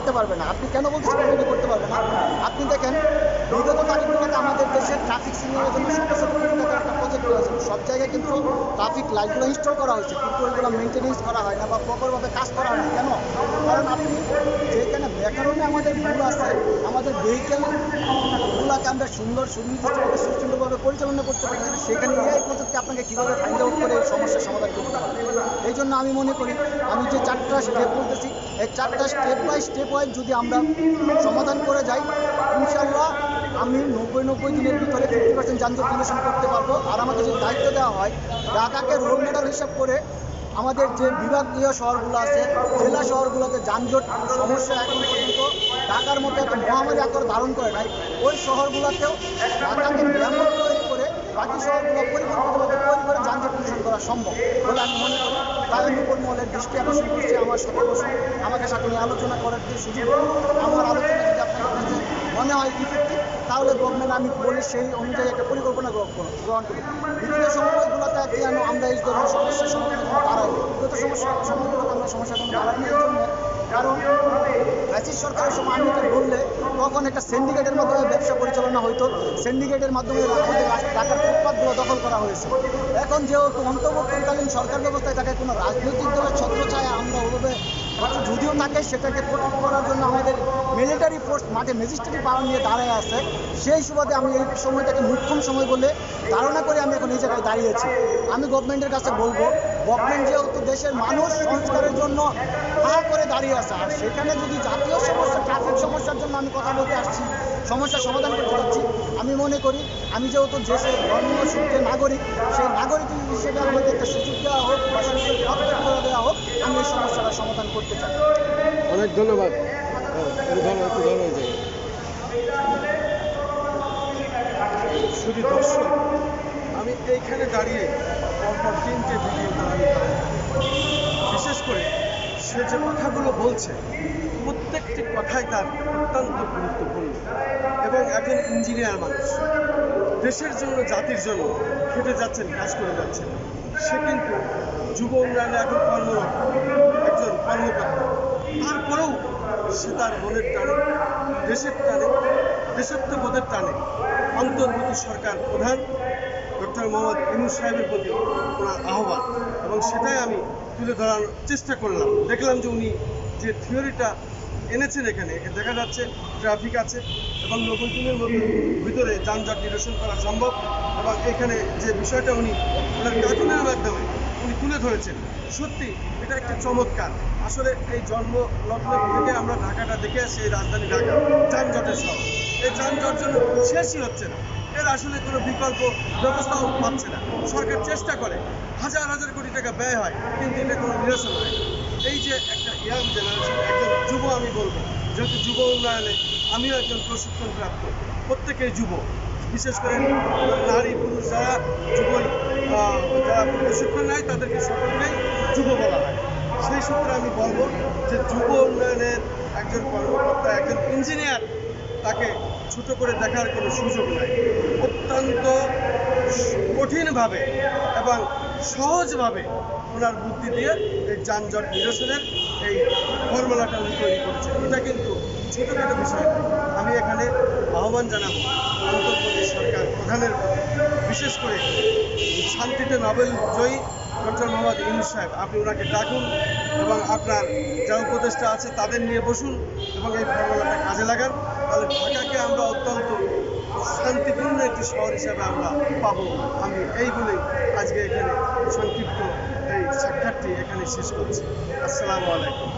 করতে পারবে না। আপনি কেন বলছেন কমিটি করতে পারবে না? আপনি দেখেন, বিগত তারিখগুলোতে আমাদের দেশে ট্রাফিক সিগন্যালের জন্য একটা প্রজেক্ট রয়েছে সব জায়গায় কিন্তু ট্রাফিক লাইটগুলো ইনস্টল করা হয়েছে। কিন্তু ওইগুলো মেনটেনেন্স করা হয় না বা প্রপারভাবে কাজ করা হয় না। কেন? কারণ আপনি যেখানে ব্যাকরণে আমাদের ভুল আছে, আমাদের ভেহিকেলগুলোকে আমরা সুন্দর সুনির্দিষ্টভাবে সুশৃঙ্খলভাবে পরিচালনা করতে পারি সেখানে এআই প্রযুক্তি আপনাকে কীভাবে ফাইন্ড আউট করে সমস্যার সমাধান করতে পারে এই জন্য আমি মনে করি, আমি যে চারটা স্টেপ বলতেছি, এই চারটা স্টেপ বাই স্টেপ ওয়াইজ যদি আমরা সমাধান করে যাই ইনশাল্লাহ আমি নব্বই নব্বই দিনের ভিতরে ফিফটি পার্সেন্ট যানজট নিরসন করতে পারব। আর আমাকে যদি দায়িত্ব দেওয়া হয়, ঢাকাকে রোল মডেল হিসাব করে আমাদের যে বিভাগীয় শহরগুলো আছে, জেলা শহরগুলোতে যানজট সমস্যা এখন পর্যন্ত ঢাকার মতো একটা মহামারী আকার ধারণ করে নাই। ওই শহরগুলোতেও ঢাকাকে ব্যায়াম তৈরি করে বাকি শহরগুলো পরিকল্পিতভাবে তৈরি করে যানজট নিরসন করা সম্ভব বলে আমি মনে করি। আমি উপর মহলের দৃষ্টি আকর্ষণ করছি, আমার সাথে বসুন। আমাকে সাথে নিয়ে আলোচনা করার যে সুযোগ, আমার আলোচনা যদি আপনাদের কাছে মনে হয় ইফেক্টিভ তাহলে গভর্নমেন্ট আমি বলি সেই অনুযায়ী একটা পরিকল্পনা গ্রহণ করি। বিগত সময়গুলোতে যেন আমরা এই ধরনের সমস্যার সমাধানের জন্য দাঁড়াই বিগত সমস্যা সময়গুলোতে আমরা দাঁড়াইনি এই জন্য। কারণ ব্রিটিশ সরকারের সময় আমি বললে, তখন একটা সিন্ডিকেটের মাধ্যমে ব্যবসা পরিচালনা হতো সিন্ডিকেটের মাধ্যমে ঢাকার ফুটপাতগুলো দখল করা হয়েছে। এখন যেহেতু অন্তর্বর্তীকালীন সরকার ব্যবস্থায় থাকে, কোনো রাজনৈতিক দলের ছত্র ছত্রছায়া আমরা ওভাবে যদিও থাকে, সেটাকে প্রোটেক্ট করার জন্য আমাদের মিলিটারি ফোর্স মাঠে ম্যাজিস্ট্রেটি পাওয়ার নিয়ে দাঁড়ায় আছে। সেই সুবাদে আমি এই সময়টাকে মুখ্যম সময় বলে ধারণা করে আমি এখন এই জায়গায় দাঁড়িয়েছি আমি গভর্নমেন্টের কাছে বলব গভর্নমেন্ট যেহেতু দেশের মানুষ সংস্কারের জন্য হা করে দাঁড়িয়ে আছে, আর সেখানে যদি জাতীয় সমস্যা ট্রাফিক সমস্যার জন্য আমি কথা বলতে আসছি, সমস্যার সমাধান করতে যাচ্ছি, আমি মনে করি আমি যেহেতু দেশের সূত্রে নাগরিক, সেই নাগরিক হিসেবে আমাদের একটা সুযোগ দেওয়া হোক বা সুযোগ করে দেওয়া হোক, আমি এই সমস্যাটার সমাধান করতে চাই। অনেক ধন্যবাদ। শুধু দর্শক, আমি এইখানে দাঁড়িয়ে পরপর তিনটে ভিডিও আমি বিশেষ করে সে যে কথাগুলো বলছে, প্রত্যেকটি কথাই তার অত্যন্ত গুরুত্বপূর্ণ এবং একজন ইঞ্জিনিয়ার মানুষ। দেশের জন্য, জাতির জন্য খেটে যাচ্ছেন, কাজ করে যাচ্ছেন। সে কিন্তু যুব উন্নয়নে এখন কর্মরত। সে তার মনের টানে, দেশের টানে দেশত্ববোধের টানে অন্তর্বর্তী সরকার প্রধান ডক্টর মোহাম্মদ ইনুস সাহেবের প্রতি ওনার আহ্বান। এবং সেটাই আমি তুলে ধরার চেষ্টা করলাম। দেখলাম যে উনি যে থিওরিটা এনেছেন এখানে দেখা যাচ্ছে ট্রাফিক আছে এবং দিনের মধ্যে ভিতরে যানজট নিরসন করা সম্ভব এবং এখানে যে বিষয়টা উনি ওনার কার্টুনের মাধ্যমে উনি তুলে ধরেছেন, সত্যি এটা একটা চমৎকার। আসলে এই জন্ম লগ্ন থেকে আমরা ঢাকাটা দেখে এই রাজধানী ঢাকা। যানজটের শহর এই যানজট জন্য শেষই হচ্ছে না, এর আসলে কোনো বিকল্প ব্যবস্থাও পাচ্ছে না। সরকার চেষ্টা করে, হাজার হাজার কোটি টাকা ব্যয় হয়, কিন্তু এটা কোনো নিরসন হয় এই যে একটা ইয়াং জেনারেশন একজন যুব আমি বলব, যেহেতু যুব উন্নয়নে আমিও একজন প্রশিক্ষণপ্রাপ্ত প্রত্যেকেই যুব। বিশেষ করে নারী, পুরুষ যারা যুব যারা প্রশিক্ষণ নেয়, তাদেরকে সকলকেই যুব বলা হয়। সেই সূত্রে আমি বলব যে যুব উন্নয়নের একজন কর্মকর্তা, একজন ইঞ্জিনিয়ার তাকে ছোট করে দেখার কোনো সুযোগ নাই। অত্যন্ত কঠিনভাবে এবং সহজভাবে ওনার বুদ্ধি দিয়ে এই যানজট নিরসনের এই ফর্মুলাটা উনি তৈরি করেছেন। এটা কিন্তু ছোটোখাটো বিষয়। আমি এখানে আহ্বান জানাব অন্তর্বর্তী সরকার প্রধানের বিশেষ করে শান্তিতে নোবেল জয়ী ডক্টর মোহাম্মদ ইউনুস সাহেব, আপনি ওনাকে ডাকুন এবং আপনার যা উপদেষ্টা আছে তাদের নিয়ে বসুন এবং এই ফর্মুলাটা কাজে লাগান। তাহলে ঢাকাকে আমরা অত্যন্ত শান্তিপূর্ণ একটি শহর হিসাবে আমরা পাব। আমি এই বলেই আজকে এখানে সংক্ষিপ্ত এই সাক্ষাৎটি এখানে শেষ করছি। আসসালামু আলাইকুম।